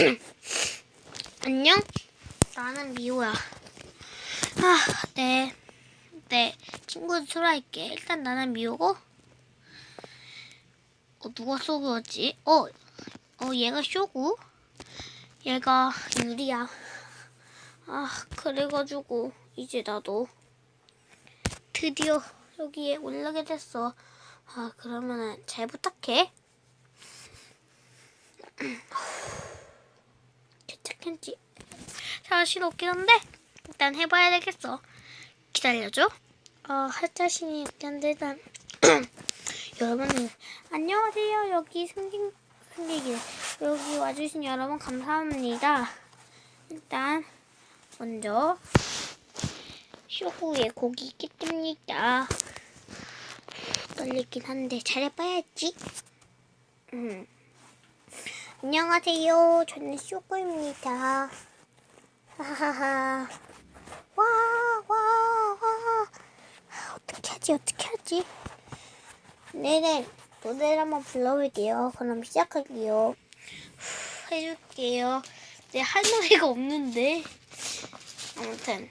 안녕? 나는 미호야. 아, 네. 네. 친구들 소개할게. 일단 나는 미호고. 어, 누가 소개였지? 어, 어, 얘가 쇼구. 얘가 유리야. 아, 그래가지고, 이제 나도 드디어 여기에 올라게 됐어. 아, 그러면은 잘 부탁해. 괜찮겠지? 자신 없긴 한데 일단 해봐야 되겠어. 기다려줘. 어, 할 자신이 없긴 한데 일단 여러분은 안녕하세요. 여기 승객 승객이 여기 와주신 여러분 감사합니다. 일단 먼저 쇼구에 고기 있겠습니다. 떨리긴 한데 잘해봐야지. 음. 안녕하세요. 저는 쇼구입니다. 하하하. 와, 와, 와. 어떻게 하지, 어떻게 하지? 네네. 노래를 한번 불러볼게요. 그럼 시작할게요. 후, 해줄게요. 네, 할 노래가 없는데. 아무튼.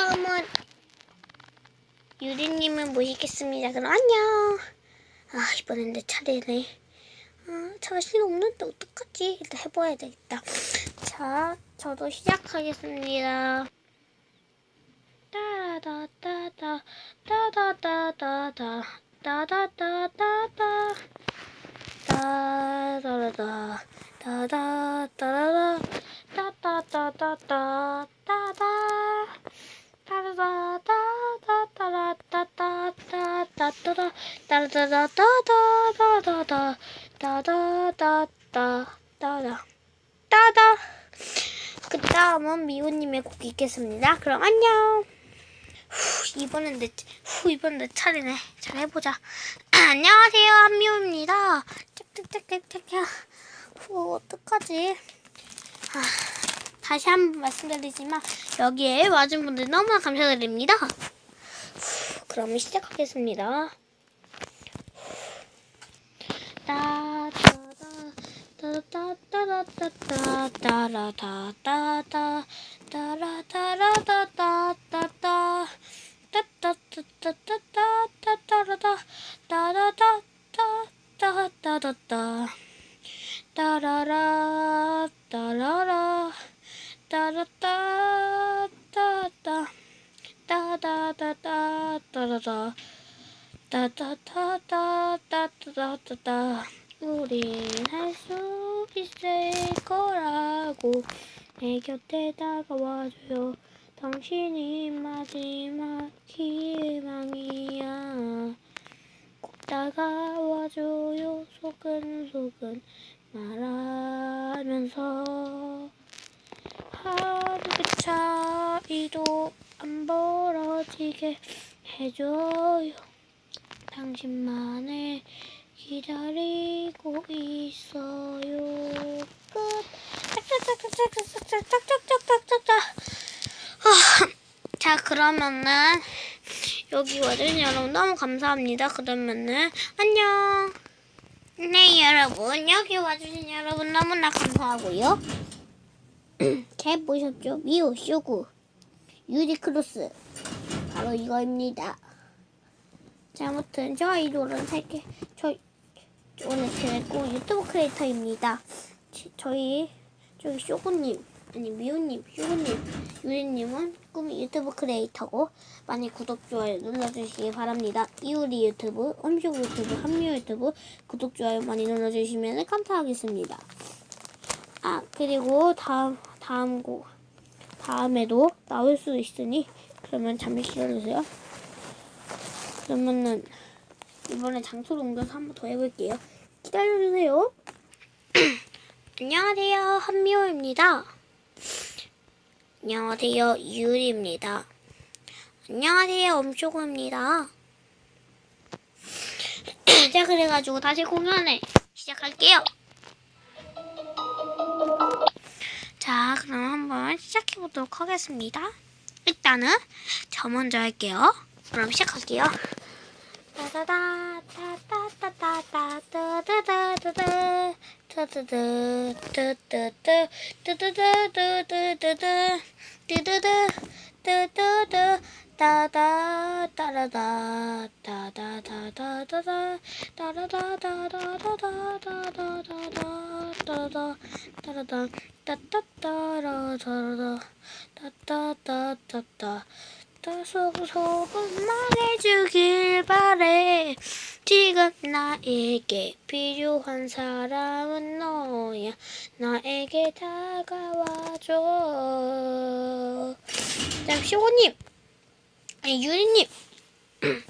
다음은 유리님을 모시겠습니다. 그럼 안녕. 아 이번엔 내 차례네. 아, 자신 없는데 어떡하지? 일단 해봐야 되겠다. 자, 저도 시작하겠습니다. 따라다따다 따다다다다 따다다다다 따다라다 따다따라라 따따따따따 따다 따라다다다다다다다다다다 따라다다다다다다다 따다다다다다 따다 그 다음은 미호님의 곡 읽겠습니다. 그럼 안녕. 후, 이번엔 내, 후, 이번 내 차례네. 잘 해보자. 안녕하세요, 한미호입니다. 짝짝짝짝짝. 후, 어떡하지? 아, 다시 한 번 말씀드리지만, 여기에 와준 분들 너무나 감사드립니다. 후, 그럼 시작하겠습니다. 따라따라따따따라따따따 따라따라따따따 따다다다다다다. 따다다다다다다다. 우린 할 수 있을 거라고 내 곁에 다가와줘요. 당신이 마지막 희망이야. 꼭 다가와줘요. 소근소근 말하면서. 하루의 그 차이도 안 벌어지게 해줘요 당신만을 기다리고 있어요. 끝. 짝짝짝짝짝짝짝짝짝짝짝짝. 자 그러면은 여기 와준 여러분 너무 감사합니다. 그러면은 안녕. 네 여러분 여기 와주신 여러분 너무나 감사하고요. 잘 보셨죠? 미오 쇼구 유리크로스 바로 이거입니다. 자, 아무튼 저 아이돌은 살게 저 오늘 제고 유튜브 크리에이터입니다. 지- 저희 저기 쇼구님 아니 미호님, 휴고님, 유리님은 꿈이 유튜브 크리에이터고 많이 구독 좋아요 눌러주시기 바랍니다. 이우리 유튜브, 엄쇼 유튜브, 한미 유튜브 구독 좋아요 많이 눌러주시면 감사하겠습니다. 아 그리고 다음 다음 곡 다음에도 나올 수 있으니 그러면 잠시 기다려주세요. 그러면은 이번에 장소를 옮겨서 한 번 더 해볼게요. 기다려주세요. 안녕하세요. 한미호입니다. 안녕하세요. 이유리입니다. 안녕하세요. 엄쇼구입니다. 자, 그래가지고 다시 공연을 시작할게요. 해보도록 하겠습니다. 일단은 저 먼저 할게요. 그럼 시작할게요. 따다다 따따따따따 따다다다다 따다다 따따따 따다다다다다다 따다다 따다다 따다 따라다 따다다다다다 따라다다다다다다다다다다 따라다 따따따라다라다 따따따따따 따소소금 말해주길 바래 지금 나에게 필요한 사람은 너야 나에게 다가와줘 다음 시호님 아니 유리님 따따다다다다다다다다 따따따따따따다다다 따따따다다다다 따다다다다다다다 따다다다다다다 따다다다다다다다다다다 따따따따따따따 따따따따따따따따따따따따따 그 다음 휴고님 따따다다다다다다다다다다다다다다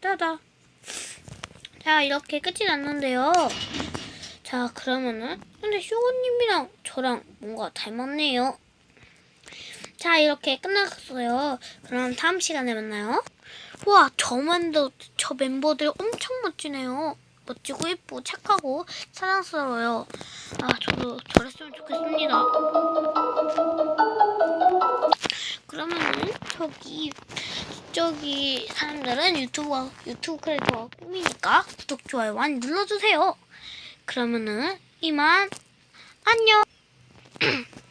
따다 자 이렇게 끝이 났는데요 자 그러면은 근데 쇼고님이랑 저랑 뭔가 닮았네요. 자 이렇게 끝났어요. 그럼 다음 시간에 만나요. 와 저만도 저 멤버들 엄청 멋지네요. 멋지고 예쁘고 착하고 사랑스러워요. 아 저도 저랬으면 좋겠습니다. 그러면은 저기 저기 사람들은 유튜브 유튜브 크리에이터가 꿈이니까 구독 좋아요 많이 눌러주세요. 그러면은 이만 안녕.